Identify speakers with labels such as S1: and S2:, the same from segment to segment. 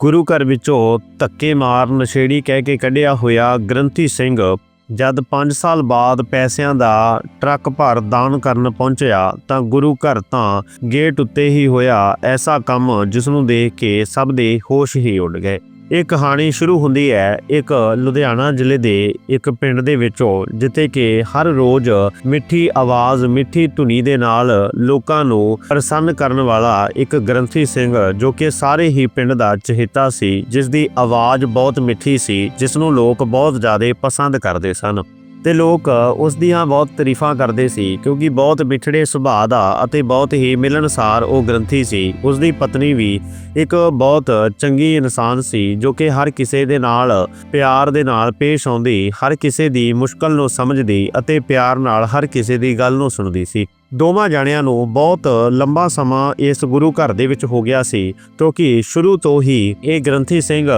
S1: ਗੁਰੂ ਘਰ ਵਿੱਚੋਂ ਧੱਕੇ ਮਾਰ ਨਸ਼ੇੜੀ ਕਹਿ ਕੇ ਕੱਢਿਆ ਹੋਇਆ ਗ੍ਰੰਥੀ ਸਿੰਘ ਜਦ 5 ਸਾਲ ਬਾਅਦ ਪੈਸਿਆਂ ਦਾ ਟਰੱਕ ਭਰ ਦਾਨ ਕਰਨ ਪਹੁੰਚਿਆ ਤਾਂ ਗੁਰੂ ਘਰ ਤਾਂ ਗੇਟ ਉੱਤੇ ਹੀ ਹੋਇਆ ਐਸਾ ਕੰਮ ਜਿਸ ਨੂੰ ਦੇਖ ਕੇ ਸਭ ਦੇ ਹੋਸ਼ ਹੀ ਉੱਡ ਗਏ। ਇਹ ਕਹਾਣੀ ਸ਼ੁਰੂ ਹੁੰਦੀ ਹੈ ਇੱਕ ਲੁਧਿਆਣਾ ਜ਼ਿਲ੍ਹੇ ਦੇ ਇੱਕ ਪਿੰਡ ਦੇ ਵਿੱਚੋਂ, ਜਿੱਥੇ ਕਿ ਹਰ ਰੋਜ਼ ਮਿੱਠੀ ਆਵਾਜ਼, ਮਿੱਠੀ ਧੁਨੀ ਦੇ ਨਾਲ ਲੋਕਾਂ ਨੂੰ ਪ੍ਰਸੰਨ ਕਰਨ ਵਾਲਾ ਇੱਕ ਗ੍ਰੰਥੀ ਸਿੰਘ, ਜੋ ਕਿ ਸਾਰੇ ਹੀ ਪਿੰਡ ਦਾ ਚਹੇਤਾ ਸੀ ਜਿਸ ਦੀ ਆਵਾਜ਼ ਬਹੁਤ ਮਿੱਠੀ ਸੀ ਜਿਸ ਨੂੰ ਲੋਕ ਬਹੁਤ ਜ਼ਿਆਦਾ ਪਸੰਦ ਕਰਦੇ ਸਨ। ਤੇ ਲੋਕ ਉਸ ਦੀਆਂ ਬਹੁਤ ਤਾਰੀਫਾਂ ਕਰਦੇ ਸੀ ਕਿਉਂਕਿ ਬਹੁਤ ਮਿੱਠੜੇ ਸੁਭਾਅ ਦਾ ਅਤੇ ਬਹੁਤ ਹੀ ਮਿਲਣਸਾਰ ਉਹ ਗ੍ਰੰਥੀ ਸੀ। ਉਸ ਦੀ ਪਤਨੀ ਵੀ ਇੱਕ ਬਹੁਤ ਚੰਗੀ ਇਨਸਾਨ ਸੀ ਜੋ ਕਿ ਹਰ ਕਿਸੇ ਦੇ ਨਾਲ, ਪਿਆਰ ਦੇ ਨਾਲ ਪੇਸ਼ ਆਉਂਦੀ, ਹਰ ਕਿਸੇ ਦੀ ਮੁਸ਼ਕਲ ਨੂੰ ਸਮਝਦੀ ਅਤੇ ਪਿਆਰ ਨਾਲ ਹਰ ਕਿਸੇ ਦੀ ਗੱਲ ਨੂੰ ਸੁਣਦੀ ਸੀ। ਦੋਵਾਂ ਜਾਣਿਆਂ ਨੂੰ ਬਹੁਤ ਲੰਬਾ ਸਮਾਂ ਇਸ ਗੁਰੂ ਘਰ ਦੇ ਵਿੱਚ ਹੋ ਗਿਆ ਸੀ, ਕਿਉਂਕਿ ਸ਼ੁਰੂ ਤੋਂ ਹੀ ਇਹ ਗ੍ਰੰਥੀ ਸਿੰਘ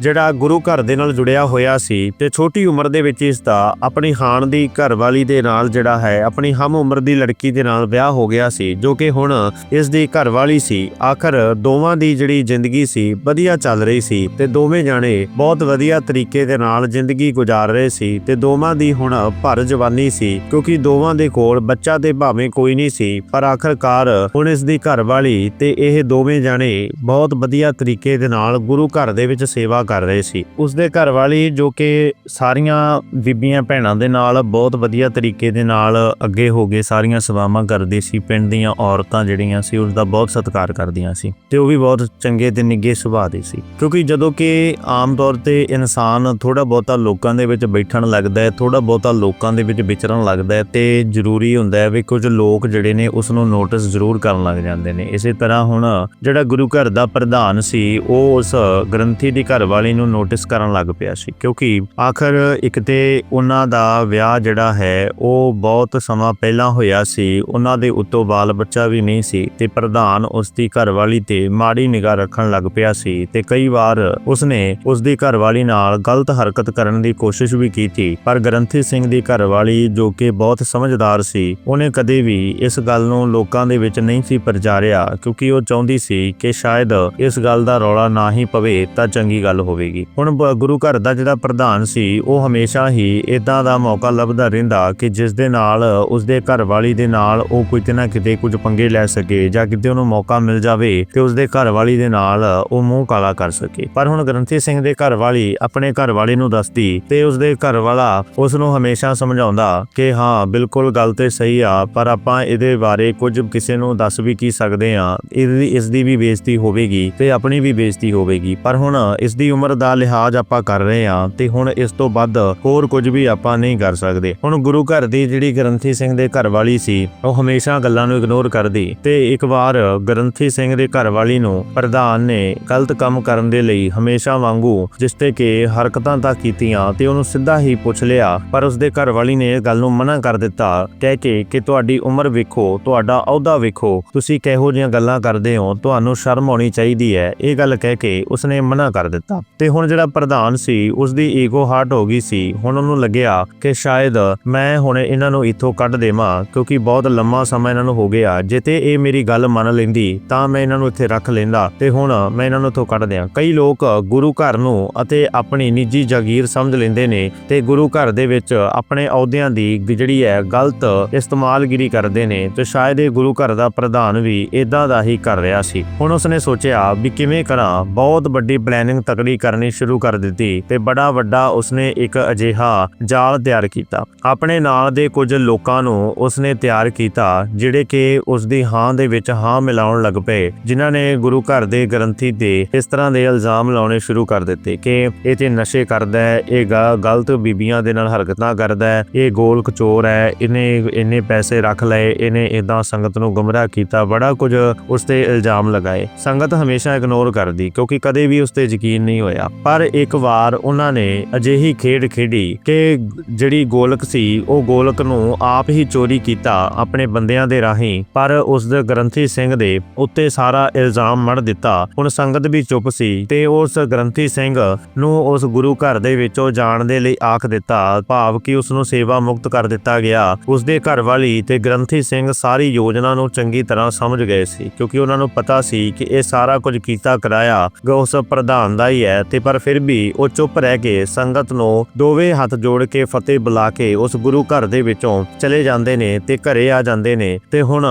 S1: ਜਿਹੜਾ ਗੁਰੂ ਘਰ ਦੇ ਨਾਲ ਜੁੜਿਆ ਹੋਇਆ ਸੀ ਤੇ ਛੋਟੀ ਉਮਰ ਦੇ ਵਿੱਚ ਇਸ ਦਾ ਆਪਣੀ ਹਾਣ ਦੀ ਘਰਵਾਲੀ ਦੇ ਨਾਲ ਜਿਹੜਾ ਹੈ, ਆਪਣੀ ਹਮ ਉਮਰ ਦੀ ਲੜਕੀ ਦੇ ਨਾਲ ਵਿਆਹ ਹੋ ਗਿਆ ਸੀ, ਜੋ ਕਿ ਹੁਣ ਇਸ ਦੀ ਘਰਵਾਲੀ ਸੀ। ਆਖਰ ਦੋਵਾਂ ਦੀ ਜਿਹੜੀ ਜ਼ਿੰਦਗੀ ਸੀ, ਵਧੀਆ ਚੱਲ ਰਹੀ ਸੀ ਤੇ ਦੋਵੇਂ ਜਾਣੇ ਬਹੁਤ ਵਧੀਆ ਤਰੀਕੇ ਦੇ ਨਾਲ ਜ਼ਿੰਦਗੀ ਗੁਜ਼ਾਰ ਰਹੇ ਸੀ ਤੇ ਦੋਵਾਂ ਦੀ ਹੁਣ ਭਰ ਜਵਾਨੀ ਸੀ, ਕਿਉਂਕਿ ਦੋਵਾਂ ਦੇ ਕੋਲ ਬੱਚਾ ਤੇ ਭਾਵੇਂ ਕੋਈ ਕੋਈ ਨਹੀਂ ਸੀ, ਪਰ ਆਖਰਕਾਰ ਹੁਣ ਇਸ ਦੀ ਘਰਵਾਲੀ ਤੇ ਇਹ ਦੋਵੇਂ ਜਾਣੇ ਬਹੁਤ ਵਧੀਆ ਤਰੀਕੇ ਦੇ ਨਾਲ ਗੁਰੂ ਘਰ ਦੇ ਵਿੱਚ ਸੇਵਾ ਕਰ ਰਹੇ ਸੀ। ਉਸ ਦੇ ਘਰਵਾਲੀ ਜੋ ਕਿ ਸਾਰੀਆਂ ਬੀਬੀਆਂ ਭੈਣਾਂ ਦੇ ਨਾਲ ਬਹੁਤ ਵਧੀਆ ਤਰੀਕੇ ਦੇ ਨਾਲ ਅੱਗੇ ਹੋ ਗਏ ਸਾਰੀਆਂ ਸੇਵਾਵਾਂ ਕਰਦੀ ਸੀ, ਪਿੰਡ ਦੀਆਂ ਔਰਤਾਂ ਜਿਹੜੀਆਂ ਸੀ ਉਸ ਦਾ ਬਹੁਤ ਸਤਿਕਾਰ ਕਰਦੀਆਂ ਸੀ ਤੇ ਉਹ ਵੀ ਬਹੁਤ ਚੰਗੇ ਤੇ ਨਿੱਘੇ ਸੁਭਾਅ ਦੇ ਸੀ। ਕਿਉਂਕਿ ਜਦੋਂ ਕਿ ਆਮ ਤੌਰ ਤੇ ਇਨਸਾਨ ਥੋੜਾ ਬਹੁਤਾ ਲੋਕਾਂ ਦੇ ਵਿੱਚ ਬੈਠਣ ਲੱਗਦਾ ਹੈ ਥੋੜਾ ਬਹੁਤਾ ਲੋਕਾਂ ਦੇ ਵਿੱਚ ਵਿਚਰਨ ਲੱਗਦਾ ਹੈ ਤੇ ਜ਼ਰੂਰੀ ਹੁੰਦਾ ਹੈ ਵੀ ਕੁਝ ਲੋਕ ਲੋਕ ਜਿਹੜੇ ਨੇ ਉਸ ਨੂੰ ਨੋਟਿਸ ਜ਼ਰੂਰ ਕਰਨ ਲੱਗ ਜਾਂਦੇ ਨੇ। ਇਸੇ ਤਰ੍ਹਾਂ ਹੁਣ ਜਿਹੜਾ ਗੁਰੂ ਘਰ ਦਾ ਪ੍ਰਧਾਨ ਸੀ, ਉਹ ਉਸ ਗ੍ਰੰਥੀ ਦੀ ਘਰਵਾਲੀ ਨੂੰ ਨੋਟਿਸ ਕਰਨ ਲੱਗ ਪਿਆ ਸੀ। ਕਿਉਂਕਿ ਆਖਰ ਇੱਕ ਤੇ ਉਹਨਾਂ ਦਾ ਵਿਆਹ ਜਿਹੜਾ ਹੈ, ਉਹ ਬਹੁਤ ਸਮਾਂ ਪਹਿਲਾਂ ਹੋਇਆ ਸੀ। ਉਹਨਾਂ ਦੇ ਉੱਤੋਂ ਬਾਲ ਬੱਚਾ ਵੀ ਨਹੀਂ ਸੀ ਤੇ ਪ੍ਰਧਾਨ ਉਸ ਦੀ ਘਰਵਾਲੀ ਤੇ ਮਾੜੀ ਨਿਗਾਹ ਰੱਖਣ ਲੱਗ ਪਿਆ ਸੀ ਤੇ ਕਈ ਵਾਰ ਉਸਨੇ ਉਸ ਦੀ ਘਰਵਾਲੀ ਨਾਲ ਗਲਤ ਹਰਕਤ ਕਰਨ ਦੀ ਕੋਸ਼ਿਸ਼ ਵੀ ਕੀਤੀ। ਪਰ ਗ੍ਰੰਥੀ ਸਿੰਘ ਦੀ ਘਰਵਾਲੀ ਜੋ ਕਿ ਬਹੁਤ ਸਮਝਦਾਰ ਸੀ, ਉਹਨੇ ਕਦੇ ਵੀ ਇਸ ਗੱਲ ਨੂੰ ਲੋਕਾਂ ਦੇ ਵਿੱਚ ਨਹੀਂ ਸੀ ਪ੍ਰਚਾਰਿਆ, ਕਿਉਂਕਿ ਉਹ ਚਾਹੁੰਦੀ ਸੀ ਕਿ ਸ਼ਾਇਦ ਇਸ ਗੱਲ ਦਾ ਰੌਲਾ ਨਾ ਹੀ ਪਵੇ ਤਾਂ ਚੰਗੀ ਗੱਲ ਹੋਵੇਗੀ। ਹੁਣ ਗੁਰੂ ਘਰ ਦਾ ਜਿਹੜਾ ਪ੍ਰਧਾਨ ਸੀ, ਉਹ ਹਮੇਸ਼ਾ ਹੀ ਇਦਾਂ ਦਾ ਮੌਕਾ ਲੱਭਦਾ ਰਹਿੰਦਾ ਕਿ ਜਿਸ ਦੇ ਨਾਲ, ਉਸ ਦੇ ਘਰਵਾਲੀ ਦੇ ਨਾਲ ਉਹ ਕਿਤੇ ਨਾ ਕਿਤੇ ਕੁਝ ਪੰਗੇ ਲੈ ਸਕੇ ਜਾਂ ਕਿਤੇ ਉਹਨੂੰ ਮੌਕਾ ਮਿਲ ਜਾਵੇ ਤੇ ਉਸ ਦੇ ਘਰਵਾਲੀ ਦੇ ਨਾਲ ਉਹ ਮੂੰਹ ਕਾਲਾ ਕਰ ਸਕੇ। ਪਰ ਹੁਣ ਗ੍ਰੰਥੀ ਸਿੰਘ ਦੇ ਘਰਵਾਲੀ ਆਪਣੇ ਘਰਵਾਲੀ ਨੂੰ ਦੱਸਦੀ ਤੇ ਉਸ ਦੇ ਘਰਵਾਲਾ ਉਸ ਨੂੰ ਹਮੇਸ਼ਾ ਸਮਝਾਉਂਦਾ ਕਿ ਹਾਂ, ਬਿਲਕੁਲ ਗੱਲ ਤੇ ਸਹੀ ਆ, ਪਰ ਆਪਾਂ ਆਪਾਂ ਇਹਦੇ ਬਾਰੇ ਕੁਝ ਕਿਸੇ ਨੂੰ ਦੱਸ ਵੀ ਕੀ ਸਕਦੇ ਆ ਇਹਦੀ ਇਸ ਦੀ ਵੀ ਬੇਇੱਜ਼ਤੀ ਹੋਵੇਗੀ ਤੇ ਆਪਣੀ ਵੀ ਬੇਇੱਜ਼ਤੀ ਹੋਵੇਗੀ। ਪਰ ਹੁਣ ਇਸ ਦੀ ਉਮਰ ਦਾ ਲਿਹਾਜ਼ ਆਪਾਂ ਕਰ ਰਹੇ ਆ ਤੇ ਹੁਣ ਇਸ ਤੋਂ ਵੱਧ ਹੋਰ ਕੁਝ ਵੀ ਆਪਾਂ ਨਹੀਂ ਕਰ ਸਕਦੇ। ਹੁਣ ਗੁਰੂ ਘਰ ਦੀ ਜਿਹੜੀ ਗ੍ਰੰਥੀ ਸਿੰਘ ਦੇ ਘਰਵਾਲੀ ਸੀ, ਉਹ ਹਮੇਸ਼ਾ ਗੱਲਾਂ ਨੂੰ ਇਗਨੋਰ ਕਰਦੀ ਤੇ ਇੱਕ ਵਾਰ ਗ੍ਰੰਥੀ ਸਿੰਘ ਦੇ ਘਰਵਾਲੀ ਨੂੰ ਪ੍ਰਧਾਨ ਨੇ ਗਲਤ ਕੰਮ ਕਰਨ ਦੇ ਲਈ ਹਮੇਸ਼ਾ ਵਾਂਗੂ ਜਿਸ ਤੇ ਕਿ ਹਰਕਤਾਂ ਤਾਂ ਕੀਤੀਆਂ ਤੇ ਉਹਨੂੰ ਸਿੱਧਾ ਹੀ ਪੁੱਛ ਲਿਆ, ਪਰ ਉਸ ਦੇ ਘਰਵਾਲੀ ਨੇ ਇਹ ਗੱਲ ਨੂੰ ਮਨਾ ਕਰ ਦਿੱਤਾ, ਕਹਿ ਕੇ ਕਿ ਤੁਹਾਡੀ ਉਮਰ ਵੇਖੋ, ਤੁਹਾਡਾ ਅਹੁਦਾ ਵੇਖੋ। ਤੁਸੀਂ ਕਿਹੋ ਜਿਹੀਆਂ ਗੱਲਾਂ ਕਰਦੇ ਹੋ, ਤੁਹਾਨੂੰ ਸ਼ਰਮ ਆਉਣੀ ਚਾਹੀਦੀ ਹੈ। ਇਹ ਗੱਲ ਕਹਿ ਕੇ ਉਸਨੇ ਮਨਾ ਕਰ ਦਿੱਤਾ। ਤੇ ਹੁਣ ਜਿਹੜਾ ਪ੍ਰਧਾਨ ਸੀ ਉਸ ਦੀ ਈਗੋ ਹਾਰਟ ਹੋ ਗਈ ਸੀ। ਹੁਣ ਉਹਨੂੰ ਲੱਗਿਆ ਕਿ ਸ਼ਾਇਦ ਮੈਂ ਹੁਣ ਇਹਨਾਂ ਨੂੰ ਇੱਥੋਂ ਕੱਢ ਦੇਵਾਂ, ਕਿਉਂਕਿ ਬਹੁਤ ਲੰਮਾ ਸਮਾਂ ਇਹਨਾਂ ਨੂੰ ਹੋ ਗਿਆ। ਜੇ ਤੇ ਇਹ ਮੇਰੀ ਗੱਲ ਮੰਨ ਲੈਂਦੀ, ਤਾਂ ਮੈਂ ਇਹਨਾਂ ਨੂੰ ਇੱਥੇ ਰੱਖ ਲੈਂਦਾ। ਤੇ ਹੁਣ ਮੈਂ ਇਹਨਾਂ ਨੂੰ ਇੱਥੋਂ ਕੱਢ ਦਿਆਂ। ਕਈ ਲੋਕ ਗੁਰੂ ਘਰ ਨੂੰ ਅਤੇ ਆਪਣੀ ਨਿੱਜੀ ਜਾਗੀਰ ਸਮਝ ਲੈਂਦੇ ਨੇ ਤੇ ਗੁਰੂ ਘਰ ਦੇ ਵਿੱਚ ਆਪਣੇ ਅਹੁਦਿਆਂ ਦੀ ਜਿਹੜੀ ਹੈ ਗਲਤ ਇਸਤੇਮਾਲਗਿਰੀ ਕਰ ਕਰਦੇ ਨੇ ਤੇ ਸ਼ਾਇਦ ਇਹ ਗੁਰੂ ਘਰ ਦਾ ਪ੍ਰਧਾਨ ਵੀ ਇਦਾਂ ਦਾ ਹੀ ਕਰ ਰਿਹਾ ਸੀ। ਹੁਣ ਉਸਨੇ ਸੋਚਿਆ ਵੀ ਕਿਵੇਂ ਕਰਾਂ, ਬਹੁਤ ਵੱਡੀ ਪਲੈਨਿੰਗ ਤਕੜੀ ਕਰਨੀ ਸ਼ੁਰੂ ਕਰ ਦਿੱਤੀ ਤੇ ਬੜਾ ਵੱਡਾ ਉਸਨੇ ਇੱਕ ਅਜਿਹਾ ਜਾਲ ਤਿਆਰ ਕੀਤਾ। ਆਪਣੇ ਨਾਲ ਦੇ ਕੁਝ ਲੋਕਾਂ ਨੂੰ ਉਸਨੇ ਤਿਆਰ ਕੀਤਾ, ਜਿਹੜੇ ਕਿ ਉਸਦੀ ਹਾਂ ਦੇ ਵਿੱਚ ਹਾਂ ਮਿਲਾਉਣ ਲੱਗ ਪਏ, ਜਿਨ੍ਹਾਂ ਨੇ ਗੁਰੂ ਘਰ ਦੇ ਗ੍ਰੰਥੀ ਤੇ ਇਸ ਤਰ੍ਹਾਂ ਦੇ ਇਲਜ਼ਾਮ ਲਾਉਣੇ ਸ਼ੁਰੂ ਕਰ ਦਿੱਤੇ ਕਿ ਇਹ ਤੇ ਨਸ਼ੇ ਕਰਦਾ ਹੈ, ਇਹ ਗਲਤ ਬੀਬੀਆਂ ਦੇ ਨਾਲ ਹਰਕਤਾਂ ਕਰਦਾ ਹੈ, ਇਹ ਗੋਲ ਕਚੋਰ ਹੈ, ਇਹਨੇ ਇੰਨੇ ਪੈਸੇ ਰੱਖ ਲਏ ਇਹਨੇ ਇਦਾਂ ਸੰਗਤ ਨੂੰ ਗੁੰਮਰਾਹ ਕੀਤਾ, ਬੜਾ ਕੁਝ ਉਸ ਤੇ ਇਲਜ਼ਾਮ ਲਗਾਏ। ਸੰਗਤ ਹਮੇਸ਼ਾ ਇਗਨੋਰ ਕਰਦੀ, ਕਿਉਂਕਿ ਕਦੇ ਵੀ ਉਸ ਤੇ ਯਕੀਨ ਨਹੀਂ ਹੋਇਆ। ਪਰ ਇੱਕ ਵਾਰ ਉਹਨਾਂ ਨੇ ਅਜਿਹੀ ਖੇਡ ਖੇਡੀ ਕਿ ਜਿਹੜੀ ਗੋਲਕ ਸੀ, ਉਹ ਗੋਲਕ ਨੂੰ ਆਪ ਹੀ ਚੋਰੀ ਕੀਤਾ ਆਪਣੇ ਬੰਦਿਆਂ ਦੇ ਰਾਹੀਂ। ਪਰ ਉਸ ਦੇ ਗ੍ਰੰਥੀ ਸਿੰਘ ਦੇ ਉੱਤੇ ਸਾਰਾ ਇਲਜ਼ਾਮ ਮੜ ਦਿੱਤਾ। ਹੁਣ ਸੰਗਤ ਵੀ ਚੁੱਪ ਸੀ ਤੇ ਉਸ ਗ੍ਰੰਥੀ ਸਿੰਘ ਨੂੰ ਉਸ ਗੁਰੂ ਘਰ ਦੇ ਵਿੱਚੋਂ ਜਾਣ ਦੇ ਲਈ ਆਖ ਦਿੱਤਾ। ਭਾਵ ਕਿ ਉਸ ਨੂੰ ਸੇਵਾ ਮੁਕਤ ਕਰ ਦਿੱਤਾ ਗਿਆ। ਉਸ ਦੇ ਘਰ ਵਾਲੀ ਤੇ ਗ੍ਰੰਥ ਗ੍ਰੰਥੀ ਸਿੰਘ ਸਾਰੀ ਯੋਜਨਾ ਨੂੰ ਚੰਗੀ ਤਰ੍ਹਾਂ ਸਮਝ ਗਏ ਸੀ, ਕਿਉਂਕਿ ਉਹਨਾਂ ਨੂੰ ਪਤਾ ਸੀ ਕਿ ਇਹ ਸਾਰਾ ਕੁਝ ਕੀਤਾ ਕਰਾਇਆ ਗ- ਉਸ ਪ੍ਰਧਾਨ ਦਾ ਹੀ ਹੈ ਤੇ ਪਰ ਫਿਰ ਵੀ ਉਹ ਚੁੱਪ ਰਹਿ ਕੇ ਸੰਗਤ ਨੂੰ ਦੋਵੇਂ ਹੱਥ ਜੋੜ ਕੇ ਫਤਿਹ ਬੁਲਾ ਕੇ ਉਸ ਗੁਰੂ ਘਰ ਦੇ ਵਿੱਚੋਂ ਚਲੇ ਜਾਂਦੇ ਨੇ ਤੇ ਘਰੇ ਆ ਜਾਂਦੇ ਨੇ ਤੇ ਹੁਣ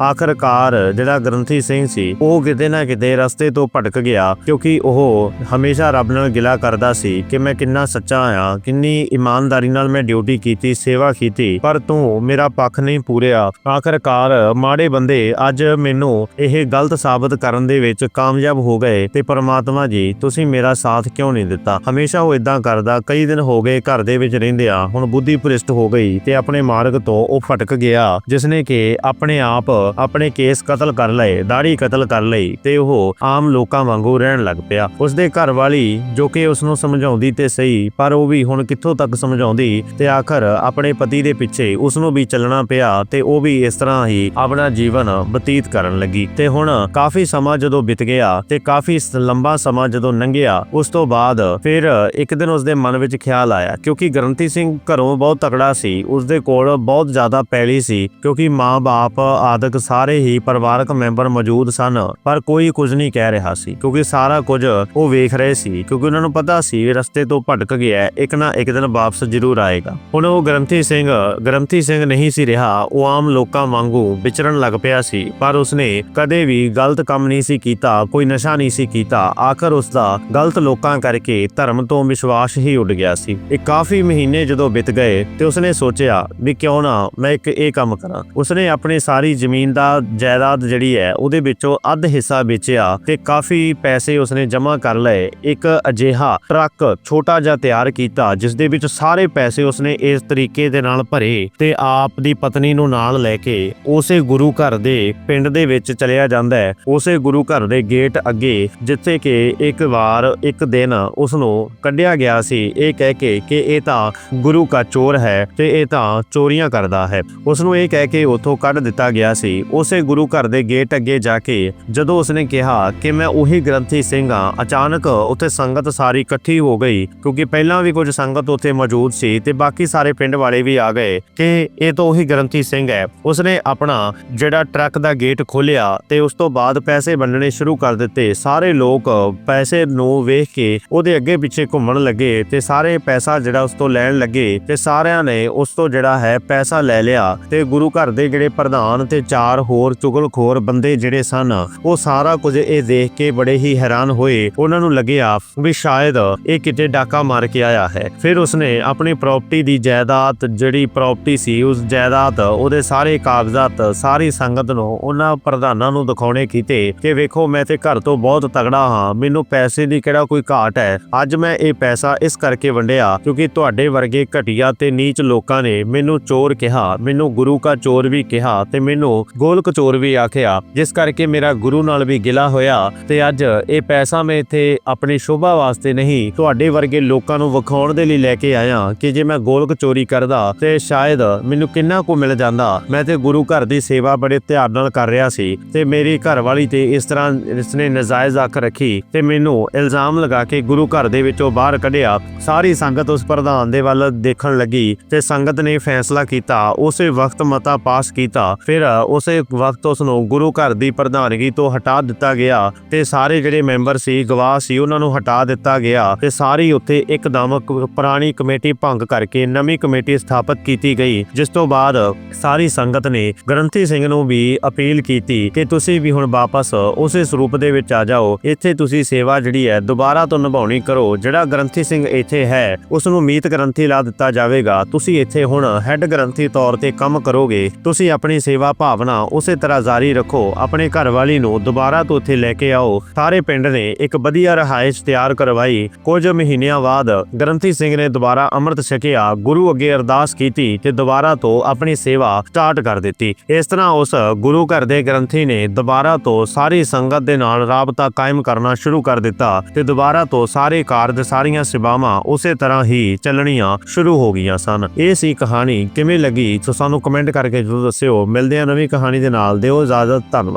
S1: ਆਖਰਕਾਰ ਜਿਹੜਾ ਗ੍ਰੰਥੀ ਸਿੰਘ ਸੀ, ਉਹ ਕਿਤੇ ਨਾ ਕਿਤੇ ਰਸਤੇ ਤੋਂ ਭਟਕ ਗਿਆ, ਕਿਉਂਕਿ ਉਹ ਹਮੇਸ਼ਾ ਰੱਬ ਨਾਲ ਗਿਲਾ ਕਰਦਾ ਸੀ ਕਿ ਮੈਂ ਕਿੰਨਾ ਸੱਚਾ ਆ ਕਿੰਨੀ ਇਮਾਨਦਾਰੀ ਨਾਲ ਮੈਂ ਡਿਊਟੀ ਕੀਤੀ, ਸੇਵਾ ਕੀਤੀ, ਪਰ ਤੂੰ ਮੇਰਾ ਪੱਖ ਨਹੀਂ ਪੂਰਿਆ। ਆਖਰਕਾਰ ਮਾੜੇ ਬੰਦੇ ਅੱਜ ਮੈਨੂੰ ਇਹ ਗਲਤ ਸਾਬਤ ਕਰਨ ਦੇ ਵਿੱਚ ਕਾਮਯਾਬ ਹੋ ਗਏ ਤੇ ਪਰਮਾਤਮਾ ਜੀ, ਤੁਸੀਂ ਮੇਰਾ ਸਾਥ ਕਿਉਂ ਨਹੀਂ ਦਿੱਤਾ? ਹਮੇਸ਼ਾ ਉਹ ਇਦਾਂ ਕਰਦਾ, ਕਈ ਦਿਨ ਹੋ ਗਏ ਘਰ ਦੇ ਵਿੱਚ ਰਹਿੰਦਿਆਂ, ਹੁਣ ਬੁੱਧੀ ਭ੍ਰਿਸ਼ਟ ਹੋ ਗਈ ਤੇ ਆਪਣੇ ਮਾਰਗ ਤੋਂ ਉਹ ਫਟਕ ਗਿਆ, ਜਿਸਨੇ ਕਿ ਆਪਣੇ ਆਪ ਆਪਣੇ ਕੇਸ ਕਤਲ ਕਰ ਲਏ, ਦਾੜੀ ਕਤਲ ਕਰ ਲਈ ਤੇ ਉਹ ਆਮ ਲੋਕਾਂ ਵਾਂਗੂ ਰਹਿਣ ਲੱਗ ਪਿਆ। ਉਸਦੇ ਘਰ ਵਾਲੀ ਜੋ ਕਿ ਉਸ ਨੂੰ ਸਮਝਾਉਂਦੀ ਤੇ ਸਹੀ, ਪਰ ਉਹ ਵੀ ਹੁਣ ਕਿੱਥੋਂ ਤੱਕ ਸਮਝਾਉਂਦੀ ਤੇ ਆਖਰ ਆਪਣੇ ਪਤੀ ਦੇ ਪਿੱਛੇ ਉਸ ਨੂੰ ਵੀ ਚੱਲਣਾ ਪਿਆ ਤੇ ਉਹ ਵੀ ਇਸ ਤਰ੍ਹਾਂ ਹੀ ਆਪਣਾ ਜੀਵਨ ਬਤੀਤ ਕਰਨ ਲੱਗੀ। ਤੇ ਹੁਣ ਕਾਫੀ ਸਮਾਂ ਜਦੋਂ ਬਿਤ ਗਿਆ ਤੇ ਕਾਫੀ ਲੰਬਾ ਸਮਾਂ ਜਦੋਂ ਲੰਘਿਆ, ਉਸ ਤੋਂ ਬਾਅਦ ਫਿਰ ਇੱਕ ਦਿਨ ਉਸਦੇ ਮਨ ਵਿੱਚ ਖਿਆਲ ਆਇਆ, ਕਿਉਂਕਿ ਗਰੰਤੀ ਸਿੰਘ ਘਰੋਂ ਬਹੁਤ ਤਕੜਾ ਸੀ, ਉਸਦੇ ਕੋਲ ਬਹੁਤ ਜ਼ਿਆਦਾ ਪੈਲੀ ਸੀ, ਕਿਉਂਕਿ ਮਾਂ-ਬਾਪ ਆਦਿਕ ਸਾਰੇ ਹੀ ਪਰਿਵਾਰਕ ਮੈਂਬਰ ਮੌਜੂਦ ਸਨ, ਪਰ ਕੋਈ ਕੁਝ ਨਹੀਂ ਕਹਿ ਰਿਹਾ ਸੀ, ਕਿਉਂਕਿ ਸਾਰਾ ਕੁਝ ਉਹ ਵੇਖ ਰਹੇ ਸੀ, ਕਿਉਂਕਿ ਉਹਨਾਂ ਨੂੰ ਪਤਾ ਸੀ ਵੀ ਰਸਤੇ ਤੋਂ ਭਟਕ ਗਿਆ ਇੱਕ ਨਾ ਇੱਕ ਦਿਨ ਵਾਪਸ ਜ਼ਰੂਰ ਆਏਗਾ। ਹੁਣ ਉਹ ਗ੍ਰੰਥੀ ਸਿੰਘ ਗ੍ਰੰਥੀ ਸਿੰਘ ਨਹੀਂ ਸੀ ਰਿਹਾ, ਉਹ ਆਮ ਲੋਕਾਂ ਵਾਂਗੂ ਵਿਚਰਨ ਲੱਗ ਪਿਆ ਸੀ, ਪਰ ਉਸਨੇ ਕਦੇ ਵੀ ਗਲਤ ਕੰਮ ਨਹੀਂ ਸੀ ਕੀਤਾ, ਕੋਈ ਨਸ਼ਾ ਨਹੀਂ ਸੀ ਕੀਤਾ, ਆਖਰ ਉਸ ਦਾ ਗਲਤ ਲੋਕਾਂ ਕਰਕੇ ਧਰਮ ਤੋਂ ਵਿਸ਼ਵਾਸ ਹੀ ਉੱਡ ਗਿਆ ਸੀ। ਇਹ ਕਾਫੀ ਮਹੀਨੇ ਜਦੋਂ ਬਿਤ ਗਏ, ਤੇ ਉਸਨੇ ਸੋਚਿਆ ਵੀ ਕਿਉਂ ਨਾ ਮੈਂ ਇੱਕ ਇਹ ਕੰਮ ਕਰਾਂ। ਉਸਨੇ ਆਪਣੀ ਸਾਰੀ ਜ਼ਮੀਨ ਦਾ ਜਾਇਦਾਦ ਜਿਹੜੀ ਹੈ, ਉਹਦੇ ਵਿੱਚੋਂ ਅੱਧ ਹਿੱਸਾ ਵੇਚਿਆ ਤੇ ਕਾਫੀ ਪੈਸੇ ਉਸਨੇ ਜਮ੍ਹਾਂ ਕਰ ਲਏ। ਇੱਕ ਅਜਿਹਾ ਟਰੱਕ ਛੋਟਾ ਜਿਹਾ ਤਿਆਰ ਕੀਤਾ ਜਿਸ ਦੇ ਵਿੱਚ ਸਾਰੇ ਪੈਸੇ ਉਸਨੇ ਇਸ ਤਰੀਕੇ ਦੇ ਨਾਲ ਭਰੇ ਤੇ ਆਪ ਦੀ ਪਤਨੀ ਨੂੰ ਨਾਲ ਲੈ ਕੇ ਉਸੇ ਗੁਰੂ ਘਰ ਦੇ ਪਿੰਡ ਦੇ ਵਿੱਚ ਚਲਿਆ ਜਾਂਦਾ ਹੈ। ਉਸੇ ਗੁਰੂ ਘਰ ਦੇ ਗੇਟ ਅੱਗੇ, ਜਿੱਥੇ ਕਿ ਇੱਕ ਵਾਰ, ਇੱਕ ਦਿਨ ਉਸ ਨੂੰ ਕੱਢਿਆ ਗਿਆ ਸੀ। ਇਹ ਕਹਿ ਕੇ ਕਿ ਇਹ ਤਾਂ ਗੁਰੂ ਦਾ ਚੋਰ ਹੈ ਤੇ ਇਹ ਤਾਂ ਚੋਰੀਆਂ ਕਰਦਾ ਹੈ। ਉਸ ਨੂੰ ਇਹ ਕਹਿ ਕੇ ਉੱਥੋਂ ਕੱਢ ਦਿੱਤਾ ਗਿਆ ਸੀ। ਉਸੇ ਗੁਰੂ ਘਰ ਦੇ ਗੇਟ ਅੱਗੇ ਜਾ ਕੇ ਜਦੋਂ ਉਸਨੇ ਕਿਹਾ ਕਿ ਮੈਂ ਉਹੀ ਗ੍ਰੰਥੀ ਸਿੰਘ ਹਾਂ, ਅਚਾਨਕ ਉੱਥੇ ਸੰਗਤ ਸਾਰੀ ਇਕੱਠੀ ਹੋ ਗਈ, ਕਿਉਂਕਿ ਪਹਿਲਾਂ ਵੀ ਕੁਝ ਸੰਗਤ ਉੱਥੇ ਮੌਜੂਦ ਸੀ ਤੇ ਬਾਕੀ ਸਾਰੇ ਪਿੰਡ ਵਾਲੇ ਵੀ ਆ ਗਏ ਕਿ ਇਹ ਤਾਂ ਉਹੀ ਗ੍ਰੰਥੀ ਸਿੰਘ ਹੈ। ਉਸਨੇ ਆਪਣਾ ਜਿਹੜਾ ਟਰੱਕ ਦਾ ਗੇਟ ਖੋਲਿਆ ਤੇ ਉਸ ਤੋਂ ਬਾਅਦ ਪੈਸੇ ਵੰਡਣੇ ਸ਼ੁਰੂ ਕਰ ਦਿੱਤੇ। ਸਾਰੇ ਲੋਕ ਪੈਸੇ ਨੂੰ ਵੇਖ ਕੇ ਉਹਦੇ ਅੱਗੇ ਪਿੱਛੇ ਘੁੰਮਣ ਲੱਗੇ ਤੇ ਸਾਰੇ ਪੈਸਾ ਜਿਹੜਾ ਉਸ ਤੋਂ ਲੈਣ ਲੱਗੇ ਤੇ ਸਾਰਿਆਂ ਨੇ ਉਸ ਤੋਂ ਜਿਹੜਾ ਹੈ ਪੈਸਾ ਲੈ ਲਿਆ ਤੇ ਗੁਰੂ ਘਰ ਦੇ ਜਿਹੜੇ ਪ੍ਰਧਾਨ ਤੇ ਚਾਰ ਹੋਰ ਚੁਗਲਖੋਰ ਬੰਦੇ ਜਿਹੜੇ ਸਨ, ਉਹ ਸਾਰਾ ਕੁਝ ਇਹ ਦੇਖ ਕੇ ਬੜੇ ਹੀ ਹੈਰਾਨ ਹੋਏ। ਉਹਨਾਂ ਨੂੰ ਲੱਗਿਆ ਵੀ ਸ਼ਾਇਦ ਇਹ ਕਿਤੇ ਡਾਕਾ ਮਾਰ ਕੇ ਆਇਆ ਹੈ। ਫਿਰ ਉਸਨੇ ਆਪਣੀ ਪ੍ਰਾਪਰਟੀ ਦੀ ਜਾਇਦਾਦ ਜਿਹੜੀ ਪ੍ਰਾਪਰਟੀ ਸੀ, ਉਸ ਜਾਇਦਾਦ ਉਹਦੇ ਸਾਰੇ ਕਾਗਜ਼ਾਤ, ਸਾਰੀ ਸੰਗਤ ਨੂੰ ਉਹਨਾਂ ਪ੍ਰਧਾਨਾਂ ਨੂੰ ਦਿਖਾਉਣੇ ਕੀਤੇ ਕਿ ਵੇਖੋ, ਮੈਂ ਤੇ ਘਰ ਤੋਂ ਬਹੁਤ ਤਗੜਾ ਹਾਂ, ਮੈਨੂੰ ਪੈਸੇ ਦੀ ਕਿਹੜਾ ਕੋਈ ਘਾਟ ਹੈ। ਅੱਜ ਮੈਂ ਇਹ ਪੈਸਾ ਇਸ ਕਰਕੇ ਵੰਡਿਆ ਕਿਉਂਕਿ ਤੁਹਾਡੇ ਵਰਗੇ ਘਟੀਆ ਤੇ ਨੀਚ ਲੋਕਾਂ ਨੇ ਮੈਨੂੰ ਚੋਰ ਕਿਹਾ, ਮੈਨੂੰ ਗੁਰੂ ਕਾ ਚੋਰ ਵੀ ਕਿਹਾ ਤੇ ਮੈਨੂੰ ਗੋਲ ਕਚੋਰ ਵੀ ਆਖਿਆ, ਜਿਸ ਕਰਕੇ ਮੇਰਾ ਗੁਰੂ ਨਾਲ ਵੀ ਗਿਲਾ ਹੋਇਆ ਤੇ ਅੱਜ ਇਹ ਪੈਸਾ ਮੈਂ ਇੱਥੇ ਆਪਣੀ ਸ਼ੋਭਾ ਵਾਸਤੇ ਨਹੀਂ, ਤੁਹਾਡੇ ਵਰਗੇ ਲੋਕਾਂ ਨੂੰ ਵਿਖਾਉਣ ਦੇ ਲਈ ਲੈ ਕੇ ਆਇਆ ਕਿ ਜੇ ਮੈਂ ਗੋਲਕ ਚੋਰੀ ਕਰਦਾ ਤੇ ਸ਼ਾਇਦ ਮੈਨੂੰ ਕਿੰਨਾ ਕੁ ਮਿਲ ਜਾਂਦਾ। ਮੈਂ ਤੇ ਗੁਰੂ ਘਰ ਦੀ ਸੇਵਾ ਬੜੇ ਧਿਆਨ ਨਾਲ ਕਰ ਰਿਹਾ ਸੀ ਤੇ ਮੇਰੀ ਘਰ ਵਾਲੀ ਤੇ ਇਸ ਤਰ੍ਹਾਂ ਇਸਨੇ ਨਜਾਇਜ਼ ਅੱਖ ਰੱਖੀ ਤੇ ਮੈਨੂੰ ਇਲਜ਼ਾਮ ਲਗਾ ਕੇ ਗੁਰੂ ਘਰ ਦੇ ਵਿੱਚੋਂ ਬਾਹਰ ਕੱਢਿਆ। ਸਾਰੀ ਸੰਗਤ ਉਸ ਪ੍ਰਧਾਨ ਦੇ ਵੱਲ ਦੇਖਣ ਲੱਗੀ ਤੇ ਸੰਗਤ ਨੇ ਫੈਸਲਾ ਕੀਤਾ, ਉਸੇ ਵਕਤ ਮਤਾ ਪਾਸ ਕੀਤਾ। ਫਿਰ ਉਸੇ ਉਸੇ ਵਕਤ ਉਸ ਨੂੰ ਗੁਰੂ ਘਰ ਦੀ ਪ੍ਰਧਾਨਗੀ ਤੋਂ ਹਟਾ ਦਿੱਤਾ ਗਿਆ ਤੇ ਸਾਰੇ ਜਿਹੜੇ ਮੈਂਬਰ ਸੀ, ਗਵਾਹ ਸੀ, ਉਹਨਾਂ ਨੂੰ ਹਟਾ ਦਿੱਤਾ ਗਿਆ ਤੇ ਸਾਰੀ ਉੱਥੇ ਇੱਕਦਮ ਕ- ਪੁਰਾਣੀ ਕਮੇਟੀ ਭੰਗ ਕਰਕੇ ਨਵੀਂ ਕਮੇਟੀ ਸਥਾਪਿਤ ਕੀਤੀ ਗਈ, ਜਿਸ ਤੋਂ ਬਾਅਦ ਸਾਰੀ ਸੰਗਤ ਨੇ ਗ੍ਰੰਥੀ ਸਿੰਘ ਨੂੰ ਵੀ ਅਪੀਲ ਕੀਤੀ ਕਿ ਤੁਸੀਂ ਵੀ ਹੁਣ ਵਾਪਸ ਉਸੇ ਸਰੂਪ ਦੇ ਵਿੱਚ ਆ ਜਾਓ, ਇੱਥੇ ਤੁਸੀਂ ਸੇਵਾ ਜਿਹੜੀ ਹੈ ਦੁਬਾਰਾ ਤੋਂ ਨਿਭਾਉਣੀ ਕਰੋ, ਜਿਹੜਾ ਗ੍ਰੰਥੀ ਸਿੰਘ ਇੱਥੇ ਹੈ ਉਸ ਨੂੰ ਮੀਤ ਗ੍ਰੰਥੀ ਲਾ ਦਿੱਤਾ ਜਾਵੇਗਾ, ਤੁਸੀਂ ਇੱਥੇ ਹੁਣ ਹੈੱਡ ਗ੍ਰੰਥੀ ਤੌਰ ਤੇ ਕੰਮ ਕਰੋਗੇ, ਤੁਸੀਂ ਆਪਣੀ ਸੇਵਾ ਭਾਵਨਾ ਉਸੇ ਤਰ੍ਹਾਂ ਜਾਰੀ ਰੱਖੋ। ਆਪਣੇ ਘਰ ਵਾਲੀ ਨੂੰ ਦੁਬਾਰਾ ਤੋਂ ਇੱਥੇ ਲੈ ਕੇ ਆਓ। ਸਾਰੇ ਪਿੰਡ ਨੇ ਇੱਕ ਵਧੀਆ ਰਹਾਇਸ਼ ਤਿਆਰ ਕਰਵਾਈ। ਕੁਝ ਮਹੀਨਿਆਂ ਬਾਅਦ ਗ੍ਰੰਥੀ ਸਿੰਘ ਨੇ ਦੁਬਾਰਾ ਅੰਮ੍ਰਿਤ ਛਕਿਆ। ਗੁਰੂ ਅੱਗੇ ਅਰਦਾਸ ਕੀਤੀ ਤੇ ਦੁਬਾਰਾ ਤੋਂ ਆਪਣੀ ਸੇਵਾ ਸਟਾਰਟ ਕਰ ਦਿੱਤੀ। ਇਸ ਤਰ੍ਹਾਂ ਉਸ ਗੁਰੂ ਘਰ ਦੇ ਗ੍ਰੰਥੀ ਨੇ ਦੁਬਾਰਾ ਤੋਂ ਸਾਰੀ ਸੰਗਤ ਦੇ ਨਾਲ ਰਾਬਤਾ ਕਾਇਮ ਕਰਨਾ ਸ਼ੁਰੂ ਕਰ ਦਿੱਤਾ ਤੇ ਦੁਬਾਰਾ ਤੋਂ ਸਾਰੇ ਕਾਰਜ, ਸਾਰੀਆਂ ਸੇਵਾਵਾਂ ਉਸੇ ਤਰ੍ਹਾਂ ਹੀ ਚੱਲਣੀਆਂ ਸ਼ੁਰੂ ਹੋ ਗਈਆਂ ਸਨ। ਇਹ ਸੀ ਕਹਾਣੀ ਕਿਵੇਂ ਲੱਗੀ? ਸੋ ਸਾਨੂੰ ਕਮੈਂਟ ਕਰਕੇ ਜ਼ਰੂਰ ਦੱਸਿਓ। ਮਿਲਦੇ ਹਾਂ ਨਵੀਂ ਕਹਾਣੀ ਦੇ ਨਾਲ ਦਿਓ। ਇਜਾਜ਼ਤ ਧੰਨਵਾਦ।